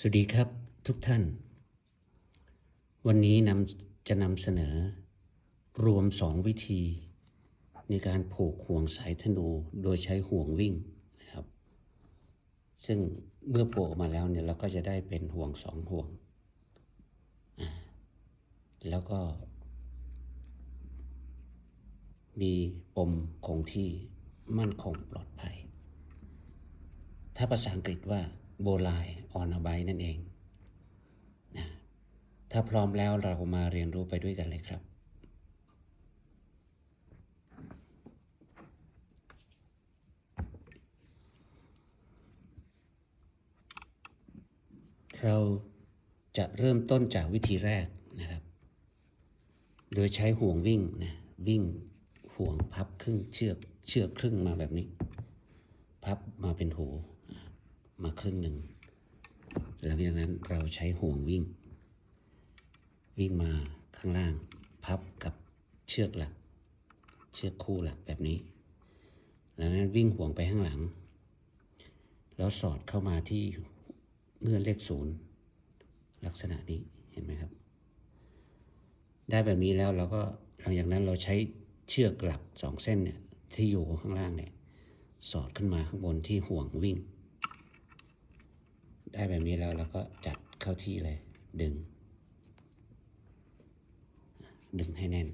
สวัสดีครับทุกท่าน วันนี้นำจะนำเสนอ รวมสองวิธี ในการผูกห่วงสายธนูโดยใช้ห่วงวิ่งนะครับ ซึ่งเมื่อผูกมาแล้วเนี่ยเราก็จะได้เป็นห่วงสองห่วงอ่าแล้วก็ มีปมคงที่มั่นคงปลอดภัย ถ้าภาษาอังกฤษว่า โบลายออนไบนั่นเองนะถ้าพร้อมแล้วเรามาเรียนรู้ไปด้วยกันเลยครับ เราจะเริ่มต้นจากวิธีแรกนะครับ โดยใช้ห่วงวิ่งนะวิ่งห่วงพับครึ่งเชือกเชือกครึ่งมาแบบนี้ พับมาเป็นหู มาครึ่งหนึ่ง หลังจากนั้นเราใช้ห่วงวิ่ง วิ่งมาข้างล่าง พับกับเชือกหลัก เชือกคู่หลักแบบนี้ หลังจากนั้นวิ่งห่วงไปข้างหลัง แล้วสอดเข้ามาที่เงื่อนเลขศูนย์ลักษณะนี้เห็นไหมครับ ได้แบบนี้แล้วเราก็หลังจากนั้นเราใช้เชือกหลักสองเส้นเนี่ยที่อยู่ข้างล่างเนี่ยสอดขึ้นมาข้างบนที่ห่วงวิ่ง ได้แบบนี้แล้วเราก็จัดเข้าที่เลย ดึง ดึงให้แน่น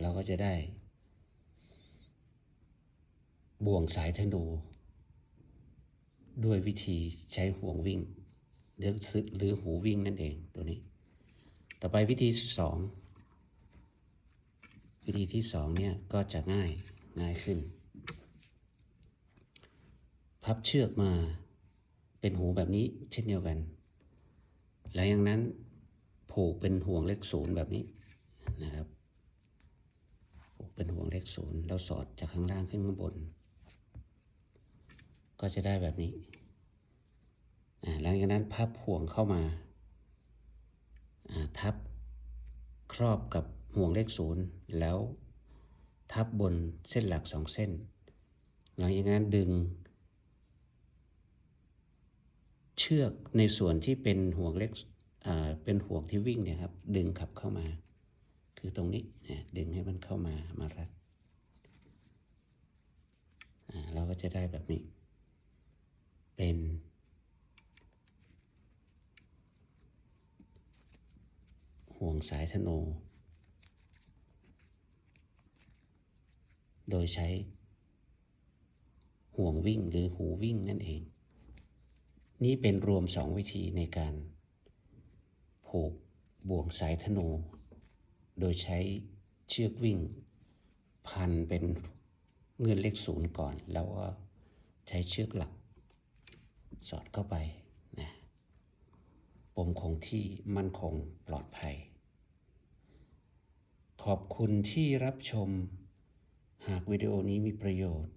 เราก็จะได้ บ่วงสายธนู ด้วยวิธีใช้ห่วงวิ่ง หรือหรือหูวิ่งนั่นเองตัวนี้ ต่อไปวิธีสองวิธีที่สองเนี่ยก็จะง่าย ง่ายขึ้น พับเชือกมาเป็นหูแบบนี้เช่นเดียวกัน แล้วอย่างนั้นผูกเป็นห่วงเลขศูนย์แบบนี้นะครับผูกเป็นห่วงเลขศูนย์แล้วสอดจากข้างล่างขึ้นข้างบน ก็จะได้แบบนี้อ่าหลังจากนั้นพับห่วงเข้ามาอ่าทับครอบกับห่วงเลขศูนย์แล้ว ทับบนเส้นหลักสองเส้น หลังจากนั้นดึง เชือกในส่วนที่เป็นห่วงเล็กอ่าเป็นห่วงที่วิ่งเนี่ยครับ ดึงขับเข้ามา คือตรงนี้เนี่ยดึงให้มันเข้ามามารัดอ่าเราก็จะได้แบบนี้ เป็นห่วงสายธนู โดยใช้ ห่วงวิ่งหรือหูวิ่งนั่นเอง นี่เป็นรวมสองวิธีในการ ผูกบ่วงสายธนู โดยใช้เชือกวิ่ง พันเป็นเงื่อนเลขศูนย์ก่อน แล้วก็ใช้เชือกหลัก สอดเข้าไปนะปมคงที่มั่นคงปลอดภัย ขอบคุณที่รับชมากวิดีโอนี้มีประโยชน์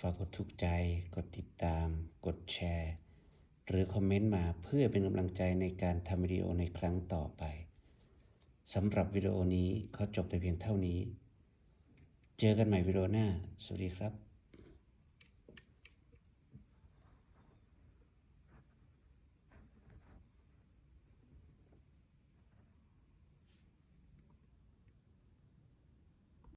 ฝากกดถูกใจ กดติดตาม กดแชร์ หรือคอมเมนต์มาเพื่อเป็นกำลังใจในการทำวิดีโอในครั้งต่อไปสำหรับวิดีโอนี้ขอจบแต่เพียงเท่านี้ เจอกันใหม่วิดีโอหน้า สวัสดีครับ